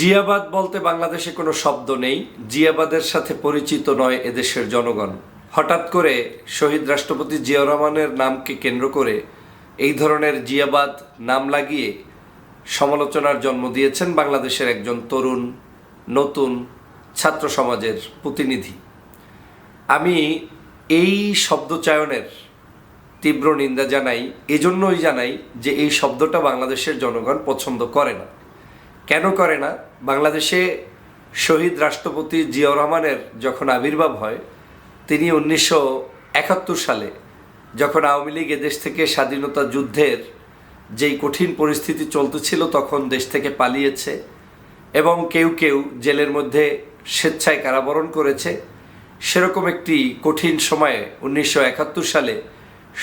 জিয়াবাদ বলতে বাংলাদেশে কোনো শব্দ নেই। জিয়াবাদের সাথে পরিচিত নয় এদেশের জনগণ। হঠাৎ করে শহীদ রাষ্ট্রপতি জিয়াউর রহমানের নামকে কেন্দ্র করে এই ধরনের জিয়াবাদ নাম লাগিয়ে সমালোচনার জন্ম দিয়েছেন বাংলাদেশের একজন তরুণ, নতুন ছাত্র সমাজের প্রতিনিধি। আমি এই শব্দচয়নের তীব্র নিন্দা জানাই, এজন্যই জানাই যে এই শব্দটা বাংলাদেশের জনগণ পছন্দ করে না। কেন করে না? বাংলাদেশে শহীদ রাষ্ট্রপতি জিয়াউর রহমানের যখন আবির্ভাব হয়, তিনি উনিশশো একাত্তর সালে যখন আওয়ামী লীগ এদেশ থেকে স্বাধীনতা যুদ্ধের যেই কঠিন পরিস্থিতি চলতেছিল তখন দেশ থেকে পালিয়েছে এবং কেউ কেউ জেলের মধ্যে স্বেচ্ছায় কারাবরণ করেছে। সেরকম একটি কঠিন সময়ে উনিশশো একাত্তর সালে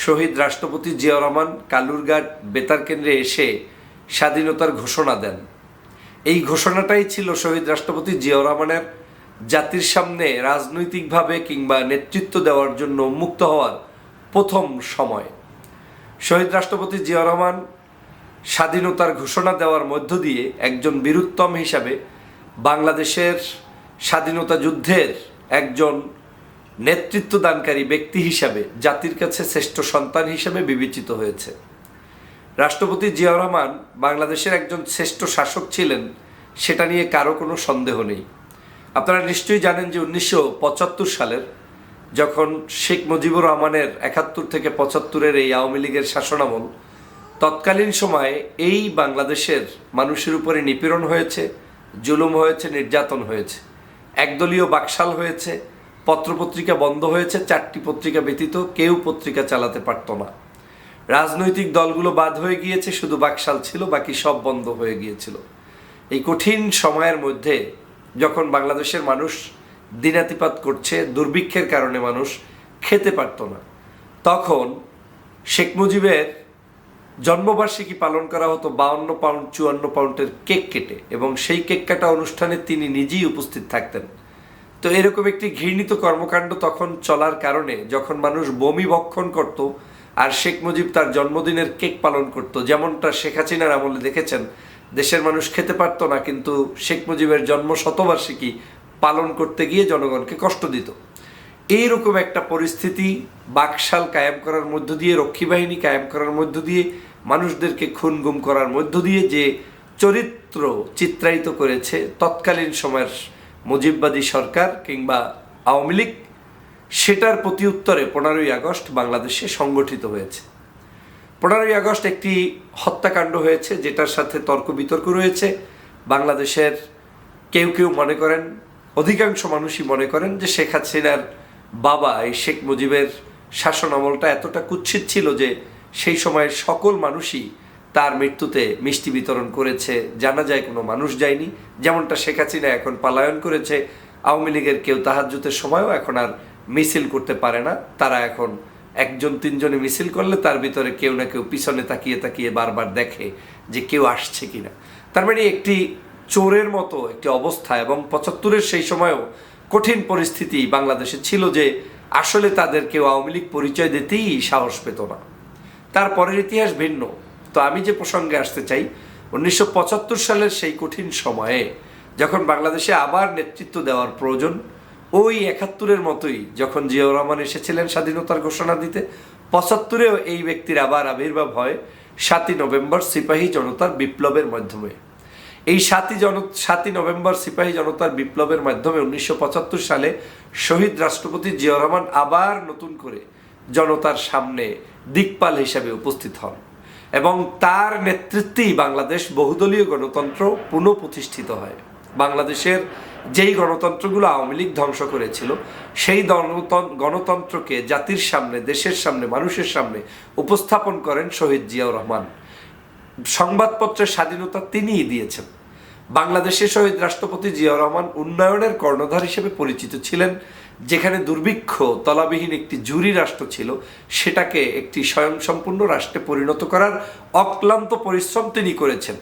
শহীদ রাষ্ট্রপতি জিয়াউর রহমান কালুরঘাট বেতার কেন্দ্রে এসে স্বাধীনতার ঘোষণা দেন। এই ঘোষণাটাই ছিল শহীদ রাষ্ট্রপতি জিয়াউর রহমানের জাতির সামনে রাজনৈতিকভাবে কিংবা নেতৃত্ব দেওয়ার জন্য মুক্ত হওয়ার প্রথম সময়। শহীদ রাষ্ট্রপতি জিয়াউর রহমান স্বাধীনতার ঘোষণা দেওয়ার মধ্য দিয়ে একজন বীরুত্তম হিসাবে বাংলাদেশের স্বাধীনতা যুদ্ধের একজন নেতৃত্বদানকারী ব্যক্তি হিসাবে জাতির কাছে শ্রেষ্ঠ সন্তান হিসাবে বিবেচিত হয়েছে। রাষ্ট্রপতি জিয়াউর রহমান বাংলাদেশের একজন শ্রেষ্ঠ শাসক ছিলেন, সেটা নিয়ে কারও কোনো সন্দেহ নেই। আপনারা নিশ্চয়ই জানেন যে উনিশশো পঁচাত্তর সালের যখন শেখ মুজিবুর রহমানের একাত্তর থেকে পঁচাত্তরের এই আওয়ামী লীগের শাসনামল, তৎকালীন সময়ে এই বাংলাদেশের মানুষের উপরে নিপীড়ন হয়েছে, জুলুম হয়েছে, নির্যাতন হয়েছে। একদলীয় বাকশাল হয়েছে, পত্রপত্রিকা বন্ধ হয়েছে, চারটি পত্রিকা ব্যতীত কেউ পত্রিকা চালাতে পারত না। রাজনৈতিক দলগুলো বাদ হয়ে গিয়েছে, শুধু বাকশাল ছিল, বাকি সব বন্ধ হয়ে গিয়েছিল। এই কঠিন সময়ের মধ্যে যখন বাংলাদেশের মানুষ দিনাতিপাত করছে, দুর্ভিক্ষের কারণে মানুষ খেতে পারত না, তখন শেখ মুজিবের জন্মবার্ষিকী পালন করা হতো বাউন্ন পাউন্ড, চুয়ান্ন পাউন্ডের কেক কেটে এবং সেই কেক কাটা অনুষ্ঠানে তিনি নিজেই উপস্থিত থাকতেন। তো এরকম একটি ঘৃণিত কর্মকাণ্ড তখন চলার কারণে যখন মানুষ বমি ভক্ষণ করত আর শেখ মুজিব তার জন্মদিনের কেক পালন করত। যেমনটা শেখ হাসিনার আমলে দেখেছেন, দেশের মানুষ খেতে পারতো না, কিন্তু শেখ মুজিবের জন্ম শতবার্ষিকী পালন করতে গিয়ে জনগণকে কষ্ট দিত। এইরকম একটা পরিস্থিতি বাকশাল কায়েম করার মধ্য দিয়ে, রক্ষী বাহিনী কায়েম করার মধ্য দিয়ে, মানুষদেরকে খুন গুম করার মধ্য দিয়ে যে চরিত্র চিত্রায়িত করেছে, তৎকালীন সময়ের মুজিববাদী সরকার কিংবা আওয়ামী লীগ সেটার প্রতি উত্তরে পনেরোই আগস্ট বাংলাদেশে সংগঠিত হয়েছে। পনেরোই আগস্ট একটি হত্যাকাণ্ড হয়েছে, যেটার সাথে তর্ক বিতর্ক রয়েছে। বাংলাদেশের কেউ কেউ মনে করেন, অধিকাংশ মানুষই মনে করেন যে শেখ হাসিনার বাবা এই শেখ মুজিবের শাসন আমলটা এতটা কুৎসিত ছিল যে সেই সময়ের সকল মানুষই তার মৃত্যুতে মিষ্টি বিতরণ করেছে। জানা যায় কোনো মানুষ যায়নি। যেমনটা শেখ হাসিনা এখন পালায়ন করেছে, আওয়ামী লীগের কেউ তাহাজ্জুতের সময়ও এখন আর মিছিল করতে পারে না। তারা এখন একজন তিনজনে মিছিল করলে তার ভিতরে কেউ না কেউ পিছনে তাকিয়ে তাকিয়ে বারবার দেখে যে কেউ আসছে কিনা। তার মানে একটি চোরের মতো একটি অবস্থা এবং পঁচাত্তরের সেই সময়ও কঠিন পরিস্থিতি বাংলাদেশে ছিল যে আসলে তাদের কেউ আওয়ামী লীগ পরিচয় দিতেই সাহস পেত না। তারপরের ইতিহাস ভিন্ন। তো আমি যে প্রসঙ্গে আসতে চাই, উনিশশো পঁচাত্তর সালের সেই কঠিন সময়ে যখন বাংলাদেশে আবার নেতৃত্ব দেওয়ার প্রয়োজন ওই একাত্তরের মতোই যখন জিয়াউর রহমান এসেছিলেন স্বাধীনতার ঘোষণা দিতে, পঁচাত্তরেও এই ব্যক্তির আবার আবির্ভাব হয় সাতই নভেম্বর সিপাহী জনতার বিপ্লবের মাধ্যমে। এই সাতই জন, সাতই নভেম্বর সিপাহী জনতার বিপ্লবের মাধ্যমে উনিশশো পঁচাত্তর সালে শহীদ রাষ্ট্রপতি জিয়াউর রহমান আবার নতুন করে জনতার সামনে দিকপাল হিসাবে উপস্থিত হন এবং তার নেতৃত্বেই বাংলাদেশ বহুদলীয় গণতন্ত্র পুনঃপ্রতিষ্ঠিত হয়। বাংলাদেশের যেই গণতন্ত্রগুলো আওয়ামী লীগ ধ্বংস করেছিল, সেই গণতন্ত্রকে জাতির সামনে, দেশের সামনে, মানুষের সামনে উপস্থাপন করেন শহীদ জিয়াউর রহমান। সংবাদপত্রের স্বাধীনতা তিনিই দিয়েছেন। বাংলাদেশের শহীদ রাষ্ট্রপতি জিয়াউর রহমান উন্নয়নের কর্ণধার হিসেবে পরিচিত ছিলেন, যেখানে দুর্ভিক্ষ, তলাবিহীন একটি জুরি রাষ্ট্র ছিল, সেটাকে একটি স্বয়ংসম্পূর্ণ রাষ্ট্রে পরিণত করার অক্লান্ত পরিশ্রম তিনি করেছেন।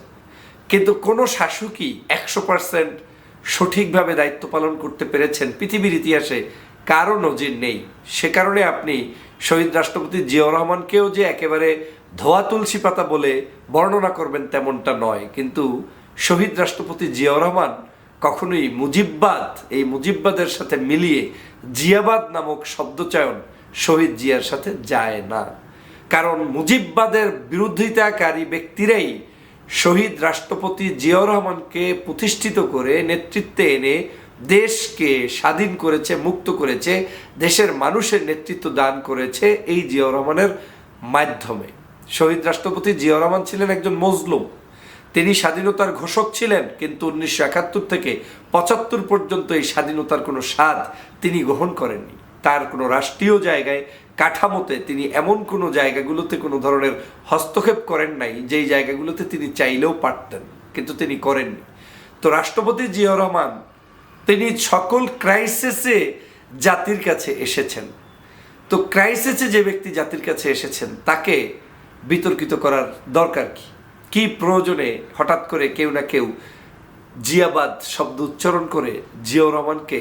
কিন্তু কোনো শাসকই একশো পার্সেন্ট সঠিকভাবে দায়িত্ব পালন করতে পেরেছেন পৃথিবীর ইতিহাসে কারও নজির নেই। সে কারণে আপনি শহীদ রাষ্ট্রপতি জিয়াউর রহমানকেও যে একেবারে ধোয়া তুলসী পাতা বলে বর্ণনা করবেন তেমনটা নয়। কিন্তু শহীদ রাষ্ট্রপতি জিয়াউর রহমান কখনোই মুজিববাদ, এই মুজিববাদের সাথে মিলিয়ে জিয়াবাদ নামক শব্দচয়ন শহীদ জিয়ার সাথে যায় না। কারণ মুজিববাদের বিরোধিতাকারী ব্যক্তিরাই শহীদ রাষ্ট্রপতি জিয়াউর রহমানকে প্রতিষ্ঠিত করে নেতৃত্বে এনে দেশকে স্বাধীন করেছে, মুক্ত করেছে, দেশের মানুষের নেতৃত্ব দান করেছে এই জিয়াউর রহমানের মাধ্যমে। শহীদ রাষ্ট্রপতি জিয়াউর রহমান ছিলেন একজন মজলুম। তিনি স্বাধীনতার ঘোষক ছিলেন, কিন্তু উনিশশো একাত্তর থেকে পঁচাত্তর পর্যন্ত এই স্বাধীনতার কোনো স্বাদ তিনি গ্রহণ করেননি। তার কোনো রাষ্ট্রীয় জায়গায় কাঠামোতে তিনি এমন কোনো জায়গাগুলোতে কোনো ধরনের হস্তক্ষেপ করেন নাই, যেই জায়গাগুলোতে তিনি চাইলেও পারতেন, কিন্তু তিনি করেননি। তো রাষ্ট্রপতি জিয়াউর রহমান, তিনি সকল ক্রাইসিসে জাতির কাছে এসেছেন। তো ক্রাইসিসে যে ব্যক্তি জাতির কাছে এসেছেন, তাকে বিতর্কিত করার দরকার কি? কি প্রয়োজনে হঠাৎ করে কেউ না কেউ জিয়াবাদ শব্দ উচ্চারণ করে জিয়াউর রহমানকে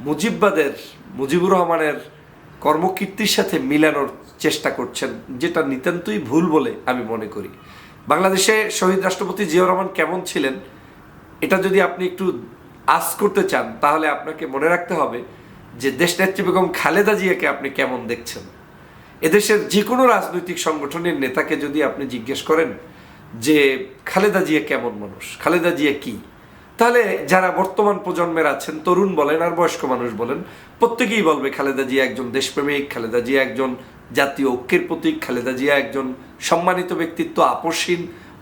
মুজিববাদের, মুজিবুর রহমানের কর্মকীর্তির সাথে মিলানোর চেষ্টা করছেন, যেটা নিতান্তই ভুল বলে আমি মনে করি। বাংলাদেশে শহীদ রাষ্ট্রপতি জিয়াউর রহমান কেমন ছিলেন, এটা যদি আপনি একটু আস করতে চান, তাহলে আপনাকে মনে রাখতে হবে যে দেশনেত্রী বেগম খালেদা জিয়াকে আপনি কেমন দেখছেন। এদেশের যে কোনো রাজনৈতিক সংগঠনের নেতাকে যদি আপনি জিজ্ঞেস করেন যে, খালেদা জিয়া কেমন মানুষ? খালেদা জিয়া কি? তাহলে যারা বর্তমান প্রজন্মের আছেন, তরুণ বলেন আর বয়স্ক মানুষ বলেন, প্রত্যেকেই বলবে, খালেদা জিয়া একজন দেশপ্রেমিক, খালেদা জিয়া একজন জাতীয় ঐক্যের প্রতীক, খালেদা জিয়া একজন সম্মানিত ব্যক্তিত্ব আপসীন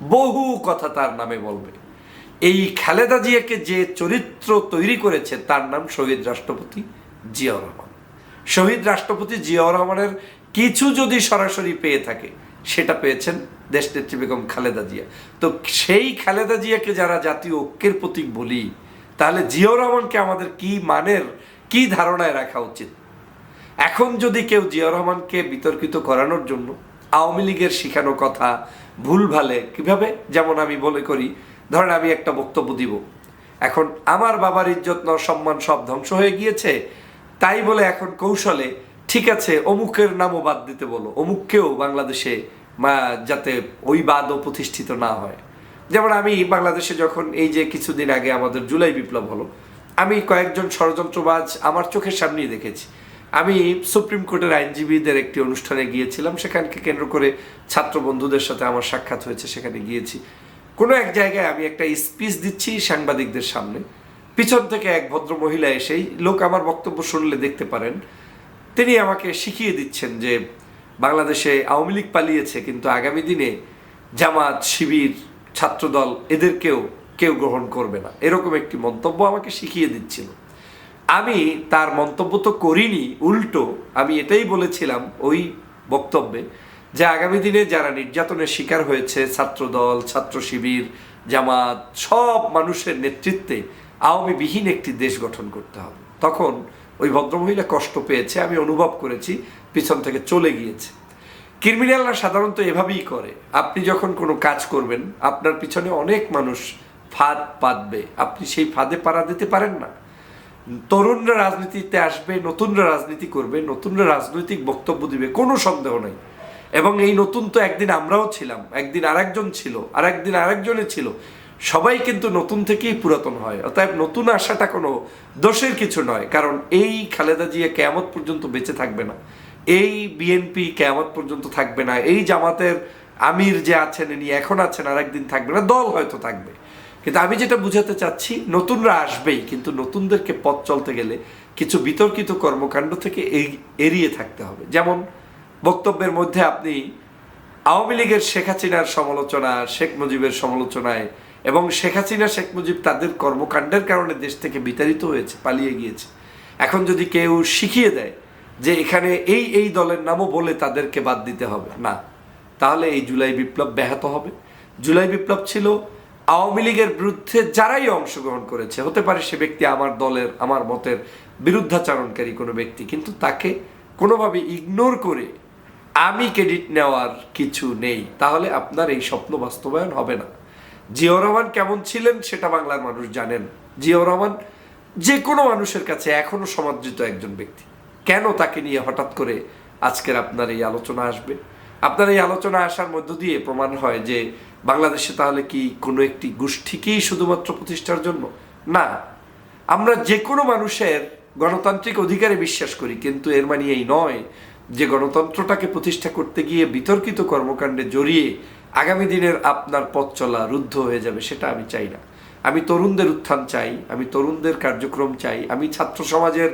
বহু কথা তার নামে বলবে। এই খালেদা জিয়াকে যে চরিত্র তৈরি করেছে, তার নাম শহীদ রাষ্ট্রপতি জিয়াউর রহমান। শহীদ রাষ্ট্রপতি জিয়াউর রহমানের কিছু যদি সরাসরি পেয়ে থাকে সেটা পেয়েছেন দেশ নেত্রী বেগম খালেদা জিয়া। তো সেই খালেদা জিয়াকে যারা জাতীয় ঐক্যের প্রতীক বলি, তাহলে জিয়াউর রহমানকে আমাদের কি মানের, কি ধারণায় রাখা উচিত? এখন যদি কেউ জিয়াউর রহমানকে বিতর্কিত করানোর জন্য আওয়ামী লীগের শিখানো কথা ভুল ভালে, কীভাবে? যেমন আমি বলে করি, ধরেন আমি একটা বক্তব্য দিব। এখন আমার বাবার ইজ্জত ন সম্মান সব ধ্বংস হয়ে গিয়েছে, তাই বলে এখন কৌশলে ঠিক আছে, অমুকের নামও বাদ দিতে বলো। অমুককেও বাংলাদেশে যাতে ওই বাদও প্রতিষ্ঠিত না হয়। যেমন আমি বাংলাদেশে যখন এই যে কিছুদিন আগে আমাদের জুলাই বিপ্লব হলো, আমি কয়েকজন ষড়যন্ত্রবাজ আমার চোখের সামনেই দেখেছি। আমি সুপ্রিম কোর্টের আইনজীবীদের একটি অনুষ্ঠানে গিয়েছিলাম, সেখানকে কেন্দ্র করে ছাত্র বন্ধুদের সাথে আমার সাক্ষাৎ হয়েছে, সেখানে গিয়েছি। কোনো এক জায়গায় আমি একটা স্পিচ দিচ্ছি সাংবাদিকদের সামনে। পিছন থেকে এক ভদ্র মহিলা এসেই, লোক আমার বক্তব্য শুনলে দেখতে পারেন তিনি আমাকে শিখিয়ে দিচ্ছেন যে বাংলাদেশে আওয়ামী লীগ পালিয়েছে, কিন্তু আগামী দিনে জামাত, শিবির, ছাত্রদল এদেরকেও কেউ গ্রহণ করবে না। এরকম একটি মন্তব্য আমাকে শিখিয়ে দিচ্ছিল। আমি তার মন্তব্য তো করিনি, উল্টো আমি এটাই বলেছিলাম ওই বক্তব্যে যে আগামী দিনে যারা নির্যাতনের শিকার হয়েছে, ছাত্রদল, ছাত্র শিবির, জামাত, সব মানুষের নেতৃত্বে আওয়ামী বিহীন একটি দেশ গঠন করতে হবে। তখন ওই ভদ্রমহিলা কষ্ট পেয়েছে, আমি অনুভব করেছি, পিছন থেকে চলে গিয়েছে। ক্রিমিনালরা সাধারণত এভাবেই করে। আপনি যখন কোনো কাজ করবেন, আপনার পিছনে অনেক মানুষ ফাঁদ পাতবে। আপনি সেই ফাঁদে পাড়া দিতে পারেন না। তরুণরা রাজনীতিতে আসবে, নতুনরা রাজনীতি করবে, নতুনরা রাজনৈতিক বক্তব্য দিবে, কোনো সন্দেহ নেই। এবং এই নতুন তো একদিন আমরাও ছিলাম, একদিন আরেকজন ছিল আর একদিন আরেকজনে ছিল। সবাই কিন্তু নতুন থেকেই পুরাতন হয়, অতএব নতুন আসাটা কোনো দোষের কিছু নয়, কারণ এই খালেদা জিয়া কেয়ামত পর্যন্ত বেঁচে থাকবে না, এই বিএনপি কেয়ামত পর্যন্ত থাকবে না, এই জামাতের আমির যে আছেন, ইনি এখন আছেন আর একদিন থাকবে না, দল হয়তো থাকবে। কিন্তু আমি যেটা বুঝাতে চাচ্ছি, নতুনরা আসবেই, কিন্তু নতুনদেরকে পথ চলতে গেলে কিছু বিতর্কিত কর্মকাণ্ড থেকে এড়িয়ে থাকতে হবে। যেমন বক্তব্যের মধ্যে আপনি আওয়ামী লীগের শেখ হাসিনার সমালোচনা, শেখ মুজিবের সমালোচনায় এবং শেখ হাসিনা, শেখ মুজিব তাদের কর্মকাণ্ডের কারণে দেশ থেকে বিতাড়িত হয়েছে, পালিয়ে গিয়েছে। এখন যদি কেউ শিখিয়ে দেয় যে এখানে এই এই দলের নামও বলে তাদেরকে বাদ দিতে হবে, না। তাহলে এই জুলাই বিপ্লব ব্যাহত হবে। জুলাই বিপ্লব ছিল আওয়ামী লীগের বিরুদ্ধে যারাই অংশগ্রহণ করেছে, হতে পারে সে ব্যক্তি আমার দলের, আমার মতের বিরুদ্ধাচারণকারী কোনো ব্যক্তি, কিন্তু তাকে কোনোভাবে ইগনোর করে আমি ক্রেডিট নেওয়ার কিছু নেই, তাহলে আপনার এই স্বপ্ন বাস্তবায়ন হবে না। জিয়াউর রহমান কেমন ছিলেন সেটা বাংলার মানুষ জানেন। জিয়াউর রহমান যে কোনো মানুষের কাছে এখনও সমাদৃত একজন ব্যক্তি। কেন তাকে নিয়ে হঠাৎ করে আজকের আপনার এই আলোচনা আসবে? আপনার এই আলোচনা আসার মধ্য দিয়ে প্রমাণ হয় যে বাংলাদেশে তাহলে কি কোনো একটি গোষ্ঠীকেই শুধুমাত্র প্রতিষ্ঠার জন্য? না। আমরা যে কোনো মানুষের গণতান্ত্রিক অধিকারে বিশ্বাস করি, কিন্তু এর মানে এই নয় যে গণতন্ত্রটাকে প্রতিষ্ঠা করতে গিয়ে বিতর্কিত কর্মকাণ্ডে জড়িয়ে আগামী দিনের আপনার পথ চলা রুদ্ধ হয়ে যাবে, সেটা আমি চাই না। আমি তরুণদের উত্থান চাই, আমি তরুণদের কার্যক্রম চাই, আমি ছাত্র সমাজের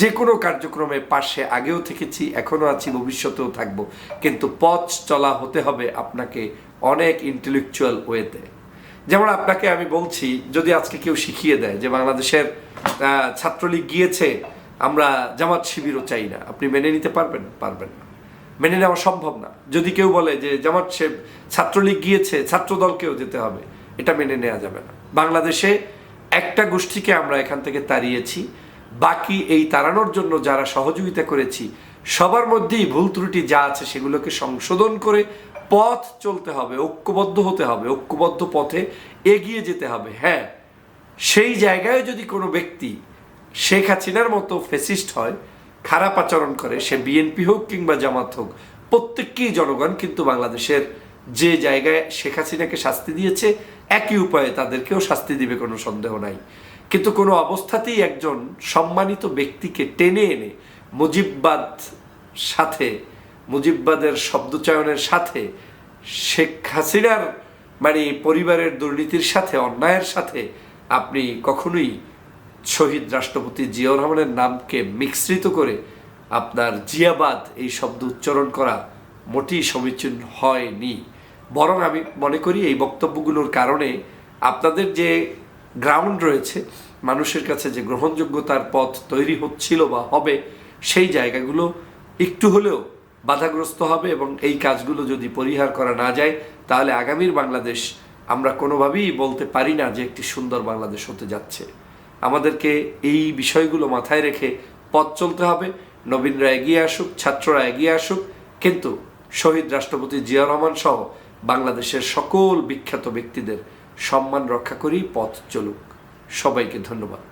যে কোনো কার্যক্রমে পাশে আগেও থেকেছি, এখনও আছি, ভবিষ্যতেও থাকব। কিন্তু পথ চলা হতে হবে আপনাকে অনেক ইন্টেলেকচুয়াল ওয়েতে যেমন আপনাকে আমি বলছি, যদি আজকে কেউ শিখিয়ে দেয় যে বাংলাদেশের ছাত্রলীগ গিয়েছে আমরা জামাত শিবিরও চাই না। আপনি মেনে নিতে পারবেন? পারবেন না। মেনে নেওয়া সম্ভব না। যদি কেউ বলে যে জামাত সে ছাত্রলীগ গিয়েছে, ছাত্রদলকেও যেতে হবে, এটা মেনে নেওয়া যাবে না। বাংলাদেশে একটা গোষ্ঠীকে আমরা এখান থেকে তাড়িয়েছি। বাকি এই তাড়ানোর জন্য যারা সহযোগিতা করেছি, সবার মধ্যেই ভুল ত্রুটি যা আছে সেগুলোকে সংশোধন করে পথ চলতে হবে, ঐক্যবদ্ধ হতে হবে, ঐক্যবদ্ধ পথে এগিয়ে যেতে হবে। হ্যাঁ সেই জায়গায় যদি কোনো ব্যক্তি শেখ হাসিনার মতো ফেসিস্ট হয়, খারাপ আচরণ করে, সে বিএনপি হোক কিংবা জামাত হোক, প্রত্যেককেই জনগণ কিন্তু বাংলাদেশের যে জায়গায় শেখ হাসিনাকে শাস্তি দিয়েছে, একই উপায়ে তাদেরকেও শাস্তি দিবে কোনো সন্দেহ নাই। কিন্তু কোনো অবস্থাতেই একজন সম্মানিত ব্যক্তিকে টেনে এনে মুজিববাদ সাথে, মুজিববাদের শব্দচয়নের সাথে, শেখ হাসিনার মানে পরিবারের দুর্নীতির সাথে, অন্যায়ের সাথে আপনি কখনোই শহীদ রাষ্ট্রপতি জিয়াউর রহমানের নামকে মিশ্রিত করে আপনার জিয়াবাদ এই শব্দ উচ্চারণ করা মোটেই সমীচীন হয়নি। বরং আমি মনে করি এই বক্তব্যগুলোর কারণে আপনাদের যে গ্রাউন্ড রয়েছে, মানুষের কাছে যে গ্রহণযোগ্যতার পথ তৈরি হচ্ছিল বা হবে, সেই জায়গাগুলো একটু হলেও বাধাগ্রস্ত হবে এবং এই কাজগুলো যদি পরিহার করা না যায়, তাহলে আগামীর বাংলাদেশ আমরা কোনোভাবেই বলতে পারি না যে একটি সুন্দর বাংলাদেশ হতে যাচ্ছে। আমাদেরকে এই বিষয়গুলো মাথায় রেখে পথ চলতে হবে। নবীনরা এগিয়ে আসুক, ছাত্ররা এগিয়ে আসুক। কিন্তু শহীদ রাষ্ট্রপতি জিয়া রহমান সহ বাংলাদেশের সকল বিখ্যাত ব্যক্তিদের সম্মান রক্ষা করেই পথ চলুক। সবাইকে ধন্যবাদ।